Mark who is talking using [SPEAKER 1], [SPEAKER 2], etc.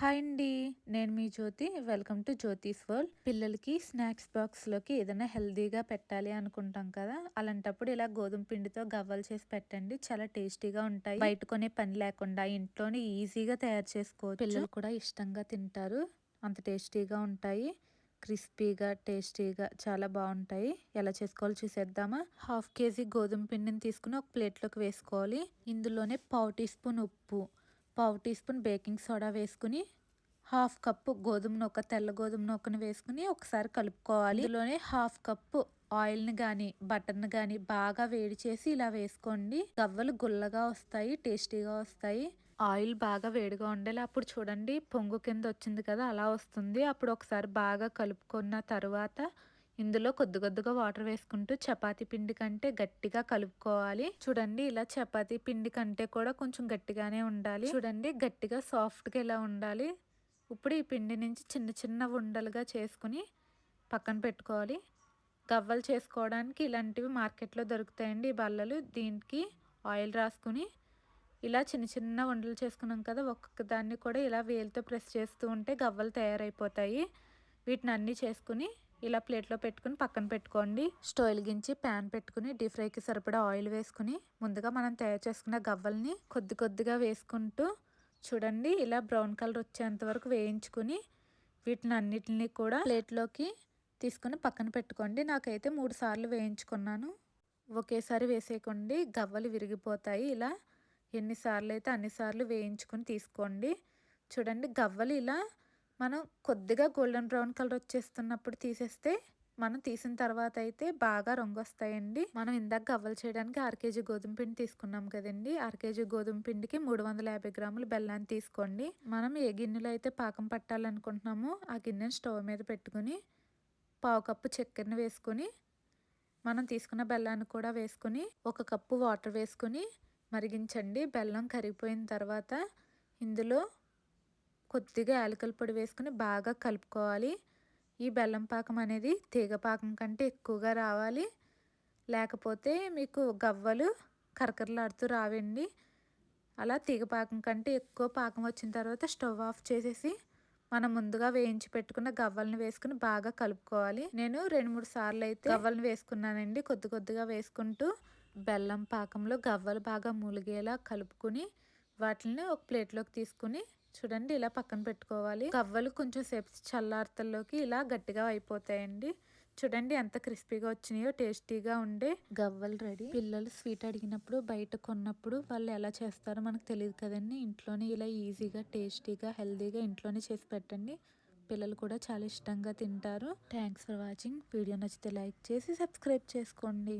[SPEAKER 1] Hi అండి. నేను మీ Jyothi. Welcome to Jyothi's world. పిల్లలకి స్నాక్స్ బాక్స్లోకి ఏదైనా హెల్దీగా పెట్టాలి అనుకుంటాం కదా అలాంటప్పుడు ఇలా గోధుమ పిండితో గవ్వలు చేసి పెట్టండి. చాలా టేస్టీగా ఉంటాయి. బయట కొనే పని లేకుండా ఇంట్లోనే ఈజీగా తయారు చేసుకోవచ్చు. పిల్లలు కూడా ఇష్టంగా తింటారు. అంత టేస్టీగా ఉంటాయి. క్రిస్పీగా టేస్టీగా చాలా బాగుంటాయి. ఎలా చేసుకోవాలో చూసేద్దామా? హాఫ్ కేజీ గోధుమ పిండిని తీసుకుని ఒక ప్లేట్లోకి వేసుకోవాలి. ఇందులోనే పావు టీ స్పూన్ ఉప్పు పావు టీ స్పూన్ బేకింగ్ సోడా వేసుకుని హాఫ్ కప్పు గోధుమ నూక తెల్ల గోధుమ నూకను వేసుకుని ఒకసారి కలుపుకోవాలి. ఇందులోనే హాఫ్ కప్పు ఆయిల్ని కానీ బటర్ని కానీ బాగా వేడి చేసి ఇలా వేసుకోండి. గవ్వలు గుల్లగా వస్తాయి టేస్టీగా వస్తాయి. ఆయిల్ బాగా వేడిగా ఉండాలి అప్పుడు చూడండి పొంగు కింద వచ్చింది కదా అలా వస్తుంది. అప్పుడు ఒకసారి బాగా కలుపుకున్న తర్వాత ఇందులో కొద్ది కొద్దిగా వాటర్ వేసుకుంటూ చపాతి పిండి కంటే గట్టిగా కలుపుకోవాలి. చూడండి ఇలా చపాతి పిండి కంటే కూడా కొంచెం గట్టిగానే ఉండాలి. చూడండి గట్టిగా సాఫ్ట్గా ఇలా ఉండాలి. ఇప్పుడు ఈ పిండి నుంచి చిన్న చిన్న ఉండలుగా చేసుకుని పక్కన పెట్టుకోవాలి. గవ్వలు చేసుకోవడానికి ఇలాంటివి మార్కెట్లో దొరుకుతాయండి ఈ బల్లలు. దీనికి ఆయిల్ రాసుకుని ఇలా చిన్న చిన్న ఉండలు చేసుకున్నాం కదా ఒక్కొక్క దాన్ని కూడా ఇలా వేలుతో ప్రెస్ చేస్తూ ఉంటే గవ్వలు తయారైపోతాయి. వీటిని అన్నీ చేసుకుని ఇలా ప్లేట్లో పెట్టుకుని పక్కన పెట్టుకోండి. స్టవ్ వెలిగించి ప్యాన్ పెట్టుకుని డీప్ ఫ్రైకి సరిపడా ఆయిల్ వేసుకుని ముందుగా మనం తయారు చేసుకున్న గవ్వల్ని కొద్ది కొద్దిగా వేసుకుంటూ చూడండి. ఇలా బ్రౌన్ కలర్ వచ్చేంత వరకు వేయించుకుని వీటిని అన్నిటిని కూడా ప్లేట్లోకి తీసుకుని పక్కన పెట్టుకోండి. నాకైతే మూడు సార్లు వేయించుకున్నాను. ఒకేసారి వేసేయకండి. గవ్వలు విరిగిపోతాయి. ఇలా ఎన్నిసార్లు అయితే అన్నిసార్లు వేయించుకుని తీసుకోండి. చూడండి గవ్వలు ఇలా మనం కొద్దిగా గోల్డెన్ బ్రౌన్ కలర్ వచ్చేస్తున్నప్పుడు తీసేస్తే మనం తీసిన తర్వాత అయితే బాగా రంగు వస్తాయండి మనం ఇందాక గవ్వలు చేయడానికి అరకేజీ గోధుమ పిండి తీసుకున్నాం కదండి. అరకేజీ గోధుమ పిండికి మూడు వందల యాభై గ్రాములు బెల్లాన్ని తీసుకోండి. మనం ఏ గిన్నెలో అయితే పాకం పట్టాలనుకుంటున్నామో ఆ గిన్నెను స్టవ్ మీద పెట్టుకుని పావు కప్పు చక్కెరని వేసుకొని మనం తీసుకున్న బెల్లాన్ని కూడా వేసుకొని ఒక కప్పు వాటర్ వేసుకొని మరిగించండి. బెల్లం కరిగిపోయిన తర్వాత ఇందులో కొద్దిగా యాలకల పొడి వేసుకుని బాగా కలుపుకోవాలి. ఈ బెల్లం పాకం అనేది తీగ పాకం కంటే ఎక్కువగా రావాలి. లేకపోతే మీకు గవ్వలు కరకరలాడుతూ రావండి. అలా తీగ పాకం కంటే ఎక్కువ పాకం వచ్చిన తర్వాత స్టవ్ ఆఫ్ చేసేసి మనం ముందుగా వేయించి పెట్టుకున్న గవ్వలను వేసుకుని బాగా కలుపుకోవాలి. నేను రెండు మూడు సార్లు అయితే గవ్వలను వేసుకున్నానండి. కొద్ది కొద్దిగా వేసుకుంటూ బెల్లం పాకంలో గవ్వలు బాగా మూలిగేలా కలుపుకుని వాటిని ఒక ప్లేట్లోకి తీసుకుని చూడండి ఇలా పక్కన పెట్టుకోవాలి. గవ్వలు కొంచెం సేపు చల్లార్తల్లోకి ఇలా గట్టిగా అయిపోతాయండి. చూడండి ఎంత క్రిస్పీగా వచ్చినాయో టేస్టీగా ఉండే గవ్వలు రెడీ. పిల్లలు స్వీట్ అడిగినప్పుడు బయట కొన్నప్పుడు వాళ్ళు ఎలా చేస్తారో మనకు తెలియదు కదండి. ఇంట్లోనే ఇలా ఈజీగా టేస్టీగా హెల్తీగా ఇంట్లోనే చేసి పెట్టండి. పిల్లలు కూడా చాలా ఇష్టంగా తింటారు. థ్యాంక్స్ ఫర్ వాచింగ్ వీడియో నచ్చితే లైక్ చేసి సబ్స్క్రైబ్ చేసుకోండి.